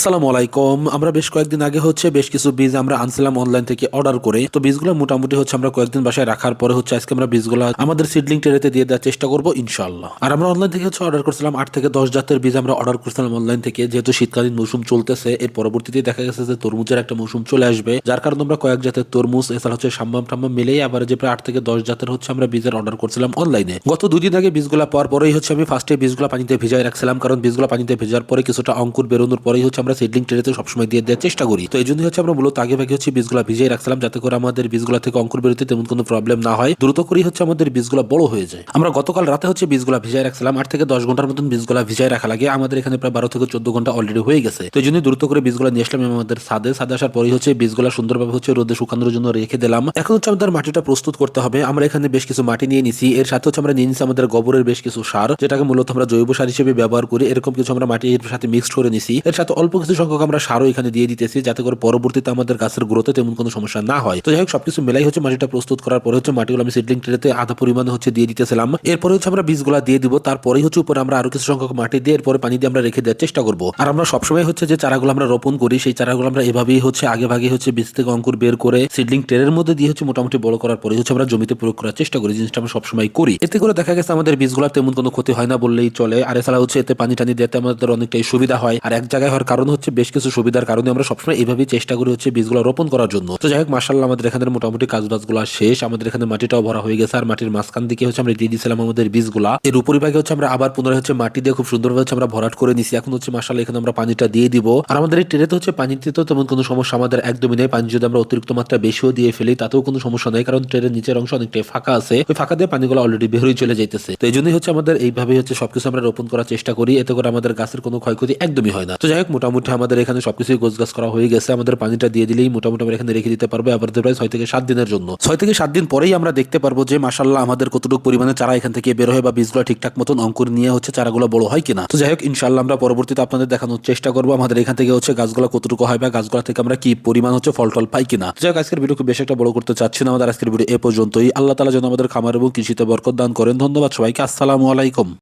আসসালামু আলাইকুম। আমরা বেশ কয়েকদিন আগে হচ্ছে বেশ কিছু বীজ আমরা আনছিলাম অনলাইন থেকে অর্ডার করে। তো বীজগুলো মোটামুটি হচ্ছে আমরা কয়েকদিন বাসায় রাখার পরে হচ্ছে আজকে আমরা বীজগুলো আমাদের সিডলিং ট্রেতে দিয়ে দেওয়ার চেষ্টা করব ইনশাল্লাহ আর আমরা অনলাইন থেকে হচ্ছে অর্ডার করছিলাম আট থেকে দশ জাতের বীজ আমরা অর্ডার করছিলাম অনলাইন থেকে। যেহেতু শীতকালীন মৌসুম চলতেছে, এর পরবর্তীতে দেখা গেছে যে তরমুজের একটা মৌসুম চলে আসবে। যার কারণে আমরা কয়েক জাতের তরমুজ, এছাড়া হচ্ছে সাম্বাম টাম্বাম মিলেই আবার যে প্রায় আট থেকে দশ জাতের হচ্ছে আমরা বীজের অর্ডার করছিলাম অনলাইনে গত দুদিন আগে বীজগুলো পাওয়ার পরেই হচ্ছে আমি ফার্স্টে বীজগুলো পানিতে ভিজাই রাখছিলাম। কারণ বীজগুলো পানিতে ভেজার পরে কিছুটা অঙ্কুর বেরোনোর পরেই হচ্ছে সিডলিং ট্রেতে সবসময় দিয়ে দেওয়ার চেষ্টা করি। তো এই জন্যই হচ্ছে আমরা মূলত আগে ভাগে হচ্ছে বীজগুলো ভিজিয়ে রাখছিলাম যাতে করে আমাদের বীজগুলো থেকে অঙ্কুর বেরোতে তেমন কোনো প্রবলেম না হয়। দ্রুত করেই হচ্ছে আমাদের বীজগুলো বড় হয়ে যায়। আমরা গতকাল রাতে হচ্ছে বীজগুলো ভিজাই রাখছিলাম। আট থেকে দশ ঘণ্টার মতন বীজগুলো ভিজাই রাখা লাগে। আমাদের এখানে প্রায় বারো থেকে চোদ্দ ঘণ্টা অলরেডি হয়ে গেছে। তো এই জন্য দ্রুত করে বীজগুলো নিয়ে আসলাম আমাদের সাদে সাদে আসার পরেই হচ্ছে বীজগুলো সুন্দরভাবে হচ্ছে রোদে শুকানোর জন্য রেখে দিলাম। এখন হচ্ছে আমাদের মাটিটা প্রস্তুত করতে হবে। আমরা এখানে বেশ কিছু মাটি নিয়ে নিছি। এর সাথে হচ্ছে আমরা নিয়ে নিছি আমাদের গোবরের বেশ কিছু সার, যেটাকে মূলত আমরা জৈব সার হিসেবে ব্যবহার করি। এরকম কিছু আমরা মাটির সাথে মিক্সড করে নিছি। এর সাথে অল্প কিছু সংখ্যক আমরা সারও এখানে দিয়ে দিতেছি, যাতে করে পরবর্তীতে আমাদের গাছের গ্রোথে তেমন কোনো সমস্যা না হয়। তো যাই হোক, সবকিছু মেলাই হচ্ছে, মাটিটা প্রস্তুত করার পরে হচ্ছে মাটিগুলো আমি সিডলিং ট্রেতে আধা পরিমাণে হচ্ছে দিয়ে দিতেছিলাম। এরপরে হচ্ছে আমরা বীজগুলো দিয়ে দিব, তারপরেই হচ্ছে উপরে আমরা আরও কিছু সংখ্যক মাটি দিয়ে এরপরে পানি দিয়ে আমরা রেখে দেওয়ার চেষ্টা করব। আর আমরা সবসময় হচ্ছে যে চারাগুলো আমরা রোপণ করি, সেই চারাগুলো আমরা এভাবেই হচ্ছে আগে ভাগে হচ্ছে বীজ থেকে অঙ্কুর বের করে সিডলিং ট্রেনের মধ্যে দিয়ে হচ্ছে মোটামুটি বড় করার পরে হচ্ছে আমরা জমিতে প্রয়োগ করার চেষ্টা করি, জিনিসটা আমরা সবসময় করি। এতে করে দেখা গেছে আমাদের বীজগুলোর তেমন কোনো ক্ষতি হয় না বললেই চলে। আর এছাড়া হচ্ছে এতে পানি টানি দিতে আমাদের অনেকটাই সুবিধা হয়। আর এক জায়গায় হওয়ার কারণ হচ্ছে বেশ কিছু সুবিধার কারণে আমরা সবসময় এইভাবেই চেষ্টা করি হচ্ছে বীজগুলো রোপণ করার জন্য। তো যাই হোক মার্শাল্লাহ আমাদের এখানে মোটামুটি কাজ বাজগুলো শেষ। আমাদের এখানে মাটিটাও ভরা হয়ে গেছে। আর মাটির মাঝখান দিকে হচ্ছে আমরা দিয়ে দিয়েছিলাম আমাদের বীজগুলা। এর উপরিভাগে হচ্ছে আমরা আবার পুনরায় হচ্ছে মাটি দিয়ে খুব সুন্দরভাবে হচ্ছে আমরা ভরাট করে নিছি। এখন হচ্ছে মার্শাল্লাহ এখানে আমরা পানিটা দিয়ে দিব। আর আমাদের এই ট্রেতে হচ্ছে পানিতে তো তেমন কোনো সমস্যা আমাদের একদমই নেই। পানি যদি আমরা অতিরিক্ত মাত্রা বেশিও দিয়ে ফেলি, তাতেও কোনো সমস্যা নেই। কারণ ট্রেনের নিচের অংশ অনেকটাই ফাঁকা আছে। ওই ফাঁকা দিয়ে পানিগুলো অলরেডি বেরোই চলে যাইতেছে। তো এই জন্যই হচ্ছে আমাদের এইভাবে হচ্ছে সবকিছু আমরা রোপণ করার চেষ্টা করি। এতে করে আমাদের গাছের কোনো ক্ষয়ক্ষতি একদমই হয় না। তো যাই হোক, মোটামুটি আমাদের এখানে সবকিছুই গোছ গাছ করা হয়ে গেছে। আমাদের পানিটা দিয়ে দিলেই মোটামুটি আমরা এখানে রেখে দিতে পারব। আবার প্রায় ছয় থেকে সাত দিনের জন্য। ছয় থেকে সাত দিন পরেই আমরা দেখতে পারব যে মাসাল্লাহ আমাদের কতটুকু পরিমাণে চারা এখান থেকে বের হয় বা বীজগুলো ঠিকঠাক মতন অঙ্কুর নিয়ে হচ্ছে চারাগুলো বড় হয় কিনা। তো যাই হোক ইনশাল্লাহ আমরা পরবর্তীতে আপনাদের দেখানোর চেষ্টা করব, আমাদের এখান থেকে হচ্ছে গাছগুলো কতটুকু হয় বা গাছগুলো থেকে আমরা কি পরিমাণ হচ্ছে ফল টল পাই কিনা। যাই হোক, আজকের ভিডিওকে বেশ একটা বড় করতে চাচ্ছি না, আমাদের আজকের ভিডিও এ পর্যন্তই। আল্লাহ তালা যেন আমাদের খামার এবং কৃষিতে বরকত দান করেন। ধন্যবাদ সবাইকে, আসসালামু আলাইকুম।